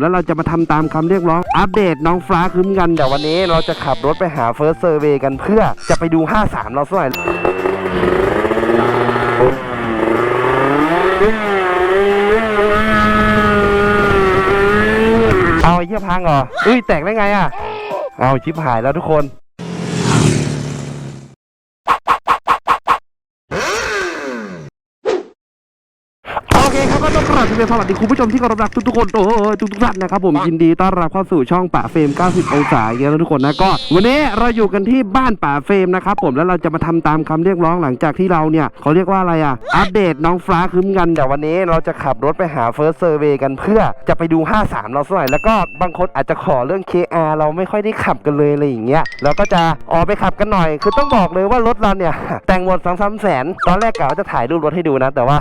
แล้วเราจะมาทำตามคำเรียกร้อง อัปเดตน้องฟ้าคืมกัน แต่วันนี้เราจะขับรถไปหาเฟิร์สเซอร์เวย์กันเพื่อจะไปดู 53 เราสักหน่อยเอาไอ้เหี้ยพังเหรอ อุ้ย แตกได้ไงอะ เอาชิปหายแล้วทุกคน สวัสดีคุณผู้ชมที่เคารพรักทุกๆคนโอ้ยทุกๆท่านนะครับผมยินดีต้อนรับเข้าสู่ช่องป่าเฟรม 90 องศาอย่างนี้นะทุกคนนะก็ วันนี้เราอยู่กันที่บ้านป่าเฟรมนะครับผมแล้วเราจะมาทำตามคำเรียกร้องหลังจากที่เราเนี่ยเขาเรียกว่าอะไรอะอัปเดตน้องฟ้าคืมกันแต่วันนี้เราจะขับรถไปหาเฟิร์สเซอร์เวย์กันเพื่อจะไปดู 53 เราสักหน่อยแล้วก็บางคนอาจจะขอเรื่อง KR เราไม่ค่อยได้ขับกันเลยอะไรอย่างเงี้ยเราก็จะออกไปขับกันหน่อย คือต้องบอกเลยว่ารถเราเนี่ยแต่งหมดสองสามแสนตอนแรกกะว่าจะถ่ายรูปรถให้ดูนะ แต่ว่า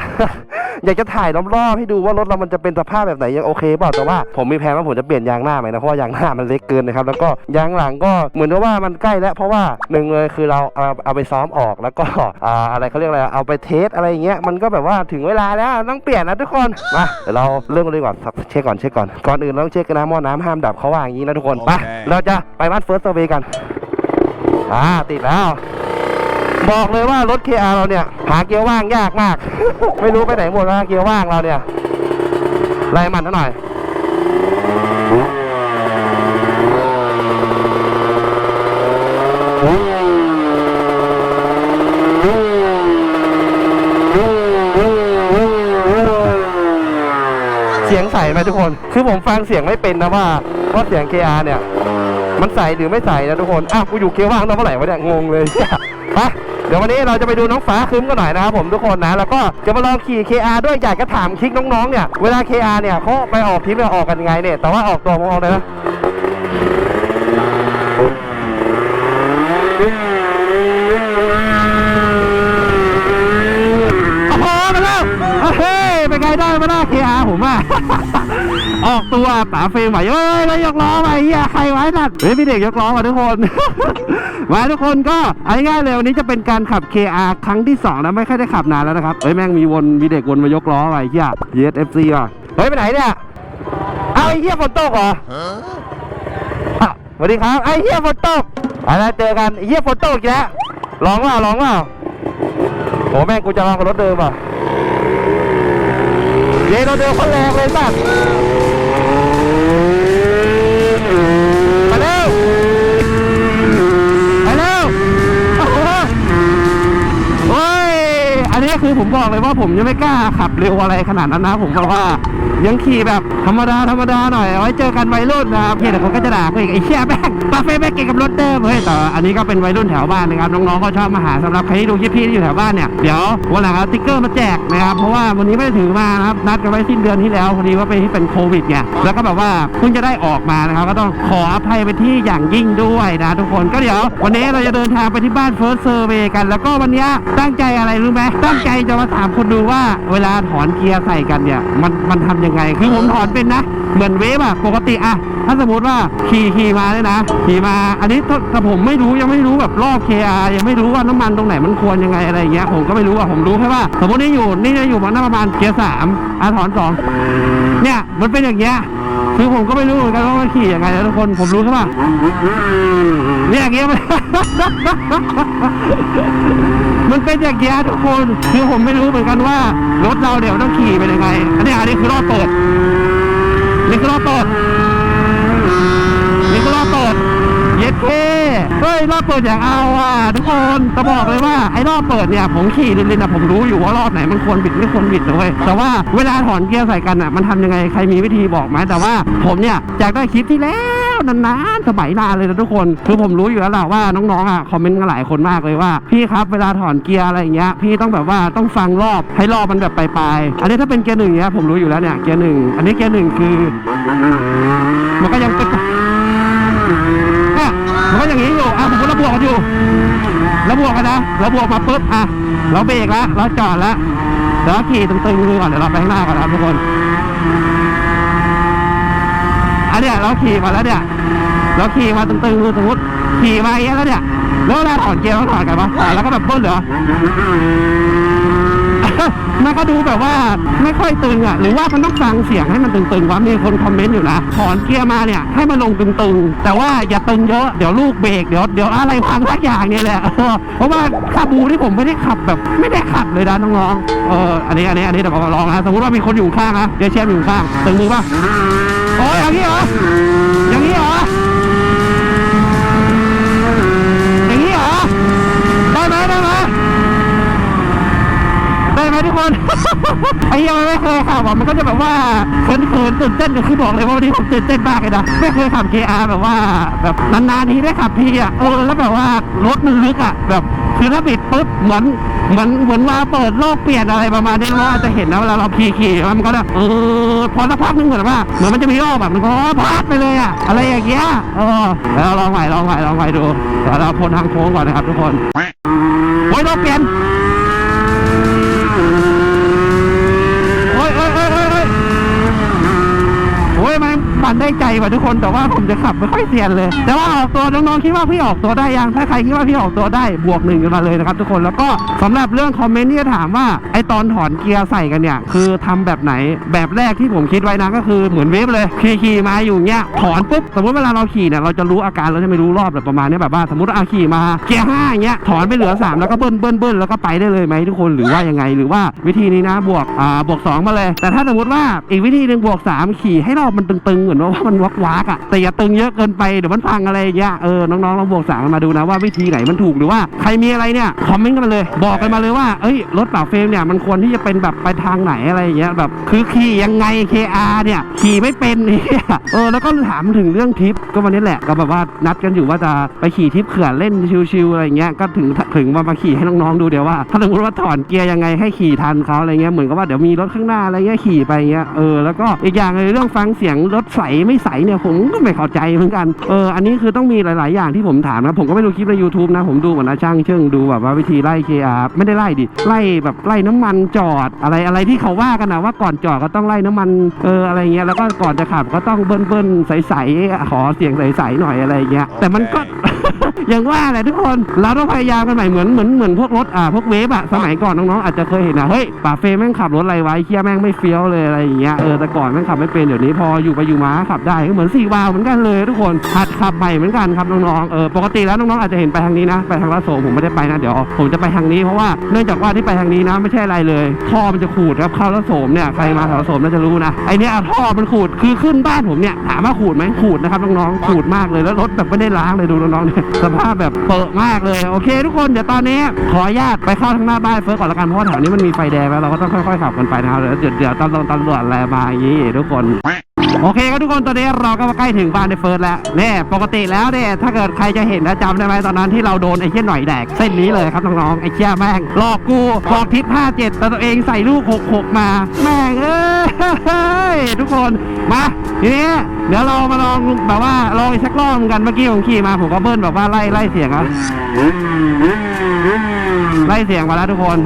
อยากจะถ่ายรอบๆให้ดูว่ารถเรามันจะเป็นสภาพแบบไหนยังโอเคเปล่าแต่ว่าผมมีแผนว่าผมจะเปลี่ยนยางหน้าใหม่นะเพราะว่ายางหน้ามันเล็กเกินนะครับแล้วก็ยางหลังก็เหมือนกับว่ามันใกล้แล้วเพราะว่าหนึ่งเลยคือเราเอาเอาไปซ้อมออกแล้วก็อ่าอะไรเขาเรียกอะไรเอาไปเทสอะไรอย่างเงี้ยมันก็แบบว่าถึงเวลาแล้วต้องเปลี่ยนนะทุกคนมาเดี๋ยวเราเริ่มกันเลยก่อนเช็คก่อนเช็คก่อนก่อนอื่นเราต้องเช็คกันนะหม้อน้ำห้ามดับเขาว่าอย่างนี้นะทุกคนไปโอเคเราจะไปบ้านเฟิร์สเซอร์เวย์กันอ่าติดแล้ว บอกเลยว่ารถ KR เราเนี่ย หาเกียร์ว่างยากมาก ไม่รู้ไปไหนหมดว่าเกียร์ว่างเราเนี่ยไล่มันหน่อยเสียงใสไหมทุกคน คือผมฟังเสียงไม่เป็นนะว่าว่าเสียง KR เนี่ย มันใสหรือไม่ใสนะทุกคน อ้าว กูอยู่เกียร์ว่างตอนเมื่อไหร่วะเนี่ย งงเลยไป เดี๋ยววันนี้เราจะไปดูน้องฟ้าคืมกันหน่อยนะครับผมทุกคนนะ แล้วก็จะมาลองขี่ KR ด้วยอยากจะถามคลิกน้องๆเนี่ย เวลา KR เนี่ยเขาไปออกทริปเนี่ยออกกันยังไงเนี่ย แต่ว่าออกตัวผมออกเลยนะโอ้โหมาแล้วเฮ้ยเป็นไงได้มาได้ KR ผมอะ ออกตัวป๋าเฟรมไหวเอ้ยแล้วยกล้อไปเฮียใครไว้นัดเฮ้ยพี่เด็กยกล้อมาทุกคน มาทุกคนก็เอาง่ายๆเลยวันนี้จะเป็นการขับ KR ครั้งที่สองนะไม่ค่อยได้ขับนานแล้วนะครับเฮ้ยแม่งมีวนมีเด็กวนมายกล้อไปเฮีย ESFC อะเฮ้ยไปไหนเนี่ยเอาไอ้เฮียฝนตกเหรออะสวัสดีครับไอ้เฮียฝนตกอะไรเจอกันไอ้เฮียฝนตกอีกแล้วลองว่าลองว่าโอ้แม่งกูจะลองกับรถเดิมอะเย้รถเดิมคนแรงเลยสัตว์ มาเร็วมาเร็วโอ้โหโอ้ย อันนี้คือผมบอกเลยว่าผมยังไม่กล้าขับเร็วอะไรขนาดนั้นนะผมบอกว่ายังขี่แบบธรรมดาธรรมดาหน่อยเอาไว้เจอกันวัยรุ่นนะครับเพี่แต่เขาก็จะด่ากูอีกไอ้เชี่ยแม่งปาเฟ่แม่งเก่งกับรถเดิมเฮ้ยแต่อันนี้ก็เป็นวัยรุ่นแถวบ้านนะครับน้องๆเขาชอบมาหาสำหรับใครที่ดูคลิปพี่ที่อยู่แถวบ้านเนี่ยเดี๋ยววันหลังเอาสติ๊กเกอร์มาแจกนะครับเพราะว่าวันนี้ไม่ได้ถือมานะครับนัดกันไว้สิ้นเดือนที่แล้วพอดีว่าเป็นที่เป็นโควิดไงแล้วก็แบบว่าเพิ่งจะได้ออกมานะครับก็ต้องขออภัยไปที่อย่างยิ่งด้วยนะทุกคนก็เดี๋ยววันนี้เราจะเดินทางไปที่บ้านเฟิร์สเซอร์เวย์กัน แล้วก็วันนี้ตั้งใจอะไรรู้ไหมตั้งใจจะมาถามคนดูว่า เวลาถอนเกียร์ใส่กันเนี่ย มันมันทำยังไง คือผมถอนเป็นนะ เหมือนเวฟอะปกติอะถ้าสมมติว่าขี่ขี่มาเนี่ยนะขี่มา อันนี้ถ้าถ้าผมไม่รู้ยังไม่รู้แบบรอบ KR ยังไม่รู้ว่าน้ำมันตรงไหนมันควรยังไงอะไรอย่างเงี้ยผมก็ไม่รู้อะผมรู้แค่ว่า สมมตินี่อยู่นี่จะอยู่มาน่าประมาณเกียร์สามอะถอนสองเนี่ยมันเป็นอย่างเงี้ย คือผมก็ไม่รู้เหมือนกันว่ามันขี่ยังไงนะทุกคนผมรู้แค่ว่าเนี่ยอย่างเงี้ยมัน มันเป็นอย่างเงี้ยทุกคนคือผมไม่รู้เหมือนกันว่ารถเราเดี๋ยวต้องขี่เป็นยังไงอันนี้อันนี้คือรอบเปิด นี่คือรอบเปิด นี่คือรอบเปิด เย็ดเคเฮ้ยร อบเปิดอย่างเอาอะทุกคนจะบอกเลยว่าไอ้รอบเปิดเนี่ยผมขี่ลินๆนะผมรู้อยู่ว่ารอบไหนมันควรบิดไม่ควรบิดนะเลยแต่ว่าเวลาถอนเกียร์ใส่กันอะมันทำยังไงใครมีวิธีบอกไหมแต่ว่าผมเนี่ยอยากได้คลิปที่แล้วนานๆสมัยนานเลยนะทุกคนคือผมรู้อยู่แล้วแหละว่าน้องๆอะคอมเมนต์กันหลายคนมากเลยว่าพี่ครับเวลาถอนเกียร์อะไรอย่างเงี้ยพี่ต้องแบบว่าต้องฟังรอบให้รอบมันแบบไปลายๆอันนี้ถ้าเป็นเกียร์หนึ่งเนี้ยผมรู้อยู่แล้วเนี่ยเกียร์หนึ่งอันนี้เกียร์หนึ่งคือ มันก็ยังเป็น เนี่ยมันก็อย่างนี้อยู่อะผมก็ระบวกกันอยู่ระ บวกกันนะราบวกมาปุ๊บอะเราเบรกแล้วเราจอดแล้วเดี๋ยวเราขี่ตึงๆมือก่อนเดี๋ยวเราไปข้างหน้าก่อนนะครับทุกคนอันเนี้ยเราขี่มาแล้วเนี่ยเราขี่มาตึงๆดูสมมติขี่มาอย่างเงี้ยแล้วเนี่ยแล้วเวลาถอนเกียร์ต้องถอนกันปะอะแล้วก็แบบต้นเหรอ มันก็ดูแบบว่าไม่ค่อยตึงอะ หรือว่ามันต้องฟังเสียงให้มันตึงๆวะมีคนคอมเมนต์อยู่นะถอนเกียร์มาเนี่ยให้มันลงตึงๆ แต่ว่าอย่าตึงเยอะเดี๋ยวลูกเบรกเดี๋ยวเดี๋ยวอะไรพังสักอย่างเนี่ยแหละเออเพราะว่าคาบูที่ผมไม่ได้ขับแบบไม่ได้ขับเลยนะน้องๆเอออันนี้อันนี้อันนี้เดี๋ยวผมลองนะสมมติว่ามีคนอยู่ข้างนะเดี๋ยวเชฟอยู่ข้างตึงมือป่ะโอ้ยอย่างนี้เหรออย่างนี้เหรออย่างนี้เหรอได้ไหมได้ไหม ไหมทุกคน ไอ้ยังไม่เคยขับอะมันก็จะแบบว่าเขินๆตื่นเต้นก็คือบอกเลยว่าวันนี้ผมตื่นเต้นมากเลยนะไม่เคยขับ KR แบบว่า แบบนานๆทีได้ขับทีอะเออแล้วแบบว่ารถมันลึกอะแบบคือถ้าบิดปุ๊บเหมือนเหมือนเหมือนว่าเปิดโลกเปลี่ยนอะไรประมาณนี้เราอาจจะเห็นนะเวลาเราขี่ขี่มันก็แบบเออพอสักพักนึงเหมือนว่าเหมือนมันจะมีรอบแบบมันก็พลาดไปเลยอะอะไรอย่างเงี้ยเออแล้วลองใหม่ลองใหม่ลองใหม่ดูเดี๋ยวเราพ้นทางโค้งก่อนนะครับทุกคนโอ้ยรถเปลี่ยน โอ้ยโอ้ยโอ้ยโอ้ยโอ้ยโอ้ย มันได้ใจกว่ะทุกคนแต่ว่าผมจะขับไม่ค่อยเซียนเลย แต่ว่าออกตัวน้องๆคิดว่าพี่ออกตัวได้ยังถ้าใครคิดว่าพี่ออกตัวได้บวกหนึ่งกันมาเลยนะครับทุกคนแล้วก็สำหรับเรื่องคอมเมนต์ที่จะถามว่าไอตอนถอนเกียร์ใส่กันเนี่ยคือทำแบบไหนแบบแรกที่ผมคิดไว้นะก็คือเหมือนเวฟเลยขี่ขี่มาอยู่เงี้ยถอนปุ๊บสมมติเวลาเราขี่เนี่ยเราจะรู้อาการเราจะไม่รู้รอบแบบประมาณนี้แบบว่าสมมติอาขี่มาเกียร์ห้าอย่างเงี้ยถอนไปเหลือสามแล้วก็เบิ้ลเบิ้ลเบิ้ลแล้วก็ไปได้เลยไหมทุกคนหรือว่ายังไง หรือว่าวิธีนี้นะบวกอ่าบวกสองมาเลย แต่ถ้าสมมติว่าอีกวิธีหนึ่งบวกสามขี่ให้รอบมันตึงๆเหมือนว่ามันวักวักอะแต่อย่าตึงเยอะเกินไปเดี๋ยวมันพังอะไรอย่างเงี้ยเออน้องๆลองบวกสามมาดูนะว่าวิธีไหนมันถูกหรือว่าใครมีอะไรเนี่ยคอมเมนต์กันมาเลย บอกกันมาเลยว่าเอ้ยรถเป่าเฟรมเนี่ยมันควรที่จะเป็นแบบไปทางไหนอะไรอย่างเงี้ยแบบคือขี่ยังไง KR เนี่ยขี่ไม่เป็นเนี่ยเออแล้วก็ถามถึงเรื่องทริปก็วันนี้แหละก็แบบว่านัดกันอยู่ว่าจะไปขี่ทริปเขื่อนเล่นชิวๆอะไรอย่างเงี้ยก็ถึงถึงมามาขี่ให้น้องๆดูเดี๋ยวว่าถ้าสมมติว่าถอนเกียร์ยังไงให้ขี่ทันเขาอะไรเงี้ยเหมือนกับว่าเดี๋ยวมีรถข้างหน้าอะไรเงี้ยขี่ไปเงี้ยเออแล้วก็อีกอย่างเลยเรื่องฟังเสียงรถใสไม่ใสเนี่ยผมก็ไม่เข้าใจเหมือนกันเอออันนี้คือต้องมีหลาย ๆ อย่างที่ผมถามนะผมก็ไม่ดูคลิปใน YouTube นะ ผมดูเหมือนนะช่างเชิงดูแบบว่าวิธีไล่เคอาไม่ได้ไล่ดิไล่แบบไล่น้ำมันจอดอะไรอะไรที่เขาว่ากันนะว่าก่อนจอดก็ต้องไล่น้ำมันเอออะไรเงี้ยแล้วก็ก่อนจะขับก็ต้องเบิ้ลเบิ้ลใสๆขอเสียงใสๆหน่อยอะไรเงี้ยแต่มันก็ อย่างว่าแหละทุกคนเราต้องพยายามกันใหม่เหมือนเหมือนเหมือนพวกรถอ่าพวกเวฟอะสมัยก่อนน้องๆอาจจะเคยเห็นนะเฮ้ยป่าเฟรมแม่งขับรถอะไรไว้เคียแม่งไม่เฟี้ยวเลยอะไรอย่างเงี้ยเออแต่ก่อนแม่งขับไม่เป็นเดี๋ยวนี้พออยู่ไปอยู่มาขับได้ก็เหมือนสี่วาล์วเหมือนกันเลย ทุกคนหัดขับใหม่เหมือนกันครับน้องๆเออปกติแล้วน้องๆอาจจะเห็นไปทางนี้นะ ไปทางละโสมผมไม่ได้ไปนะเดี๋ยวผมจะไปทางนี้เพราะว่าเนื่องจากว่าที่ไปทางนี้นะไม่ใช่อะไรเลยท่อมันจะขูดครับเข้าละโสมเนี่ยใครมาแถวละโสมน่าจะรู้นะไอเนี้ยท่อมันขูดคือขึ้นบ้านผมเนี่ยถามว่าขูดไหมขูดนะครับน้องๆขูดมากเลยแล้วรถแบบไม่ได้ล้างเลยดูน้องๆสภาพแบบเปิดมากเลย โอเค ทุกคนเดี๋ยวตอนนี้ขออนุญาตไปเข้าทางหน้าบ้านเฟิร์สก่อนละกันเพราะว่าแถวนี้มันมีไฟแดงแล้วเราก็ต้องค่อยๆขับกันไปนะครับเดี๋ยวเดี๋ยวเดี๋ยวตำรวจตำรวจอะไรมาอย่างนี้ทุกคน โอเคครับทุกคนตอนนี้เราก็มาใกล้ถึงบ้านในเฟิร์สแล้วเนี่ยปกติแล้วเนี่ยถ้าเกิดใครจะเห็นนะจำได้ไหมตอนนั้นที่เราโดนไอ้เชี่ยหน่อยแดกเส้นนี้เลยครับน้องๆไอ้เชี่ยแม่งหลอกกูบอกทิป57แต่ตัวเองใส่ลูก66มา แม่งเอ้ยทุกคนมาทีนี้เดี๋ยวเรามาลองแบบว่าลองอีกสักรอบกันเมื่อกี้ผมขี่มาผมก็เบิ้ลแบบว่าไล่ไล่เสียงอะไล่เสียงมาแล้วทุกคน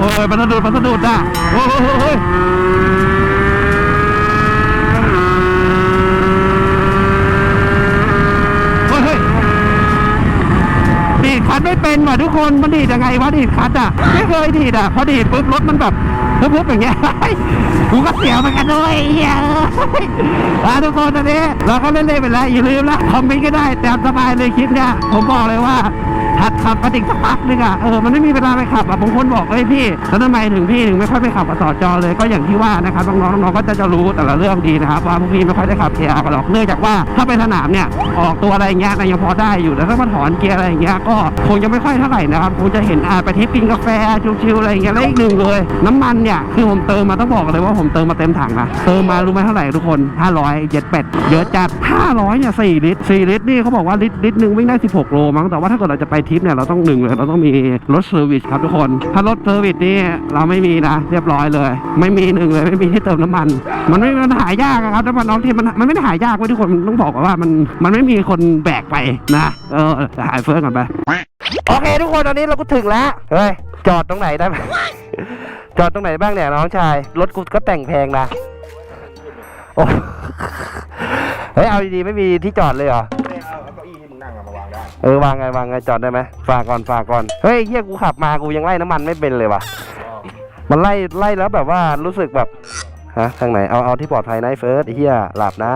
โอ้ ยมันสะดุดมันสะดุดอะโอ้ยโอ้ยเฮ้ยดีดคัดไม่เป็นว่ะทุกคนมันดีดยังไงวะดีดคัดอะไม่เคยดีดอะพอดีดปุ๊บรถมันแบบปุ๊บๆอย่างเงี้ยกูก็เสียวเหมือนกันด้วยเหี้ยอะทุกคนตอนนี้เราก็เล่นๆไปแล้วอย่าลืมนะคอมเมนต์ก็ได้ตามสบายเลยคลิปเนี้ยผมบอกเลยว่า หัดขับมาติกสักพักนึงอะเออมันไม่มีเวลาไปขับอะบางคนบอกเอ้ยพี่แล้วทำไมถึงพี่ถึงไม่ค่อยไปขับกับสอจอเลยก็อย่างที่ว่านะครับน้องๆน้องๆก็จะจะรู้แต่ละเรื่องดีนะครับว่าพวกพี่ไม่ค่อยได้ขับเกียร์กันหรอกเนื่องจากว่าถ้าไปสนามเนี่ยออกตัวอะไรเงี้ยนยังพอได้อยู่แต่ถ้ามาถอนเกียร์อะไรเงี้ยก็คงจะไม่ค่อยเท่าไหร่นะครับคงจะเห็นอ่าไปทริปกินกาแฟชิวๆอะไรเงี้ยแล้วอีกหนึ่งเลยน้ำมันเนี่ยคือผมเติมมาต้องบอกเลยว่าผมเติมมาเต็มถังนะเติมมารู้ไหมเท่าไหร่ทุกคน 500เจ็ดเป็ดเยอะจัด500เนี่ย4ลิตร4ลิตรนี่เขาบอกว่าลิตรลิตรหนึ่งวิ่งได้ 16 โลมั้งแต่ว่าถ้าเกิดเราจะไปทริปเนี่ยเราต้องหนึ่งเลยเราต้องมีรถเซอร์วิสครับทุกคน ถ้ารถเซอร์วิสนี่เราไม่มีนะเรียบร้อยเลย ไม่มีหนึ่งเลยไม่มีที่เติมน้ำมัน มันไม่มันหายากครับน้ำมันน้องที่มันมันไม่ได้หายากเว้ยทุกคนมันต้องบอกก่อนว่ามันมันไม่มีคนแบกไปนะเออหายเฟิร์สก่อนไปโอเค ทุกคนตอนนี้เราก็ถึงแล้วเฮ้ยจอดตรงไหนได้ไหมจอดตรงไหนบ้างเนี่ยน้องชายรถกูก็แต่งแพงนะโอ้เฮ้ยเอาดีๆไม่มีที่จอดเลยเหรอ ออวางไงวางไงจอดได้ไหมฝากก่อนฝากก่อนเฮ้ยเฮียกูขับมากูยังไล่น้ำมันไม่เป็นเลยว่ะมันไล่ไล่แล้วแบบว่ารู้สึกแบบฮะทางไหนเอาเอาที่ปลอดภัยนะไอ้เฟิร์สไอ้เฮียหลับนะ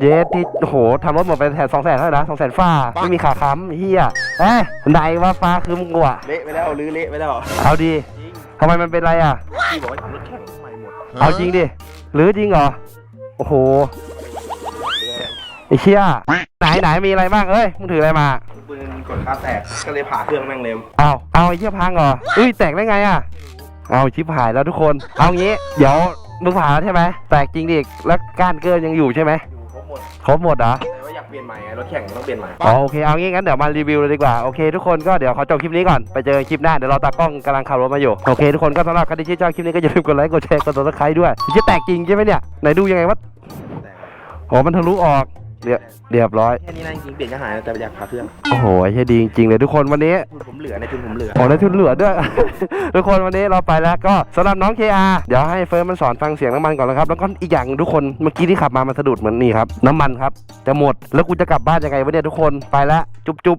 เยสที่โอ้โหทำรถหมดไปแทนสองแสนเท่าไหร่นะสองแสนฟ้าไม่มีขาค้ำไอ้เฮียเอ้ยไหนว่าฟ้าคือมึงกว่าเละไปแล้วลื้อเละไปแล้วเอาดีจริงทำไมมันเป็นไรอะพี่บอกให้ทำรถแข่งใหม่หมดเอาจริงดิหรือจริงเหรอโอ้โห ไอ้เชี่ยไหนไหนมีอะไรบ้างเอ้ยมึงถืออะไรมาปืนกดคาแตกก็เลยผ่าเครื่องแม่งเร็วเอาเอาไอ้เชี่ยพังเหรอเอ้ยแตกได้ไงอะเอาชิบหายแล้วทุกคน เอางี้ เดี๋ยวมึงผ่าแล้วใช่ไหมแตกจริงดิแล้วก้านเกินยังอยู่ใช่ไหมอยู่ครบหมดครบหมดเหรอแต่ว่าอยากเปลี่ยนใหม่ไงรถแข่งต้องเปลี่ยนใหม่อ๋อโอเคเอางี้งั้นเดี๋ยวมารีวิวเลยดีกว่าโอเคทุกคนก็เดี๋ยวขอจบคลิปนี้ก่อนไปเจอคลิปหน้าเดี๋ยวเราตากล้องกำลังขับรถมาอยู่โอเคทุกคนก็สำหรับใครที่ชื่นชอบคลิปนี้ก็อย่าลืมกดไลค์กดแชร์กดติดตามด้วยมันจะแตกจริงใช่ไหมเนี่ยไหนดูยังไงวะแต่โอ้มันทะลุออก เรียบเรียบร้อย แค่นี้นะจริงๆเปลี่ยนก็หายแต่อยากผ่าเครื่องโอ้โหไอ้เหี้ยดีจริงๆเลยทุกคนวันนี้ ทุนผมเหลือในทุนผมเหลือโอ้ได้ทุนเหลือด้วย ทุกคนวันนี้เราไปแล้วก็สำหรับน้อง KR เดี๋ยวให้เฟิร์นมันสอนฟังเสียงน้ำมันก่อนนะครับ แล้วก็อีกอย่างทุกคนเมื่อกี้ที่ขับมามันสะดุดเหมือนนี่ครับ น้ำมันครับ จะหมดแล้วกูจะกลับบ้านยังไงวะเนี่ยทุกคนไปแล้วจุ๊บจุ๊บ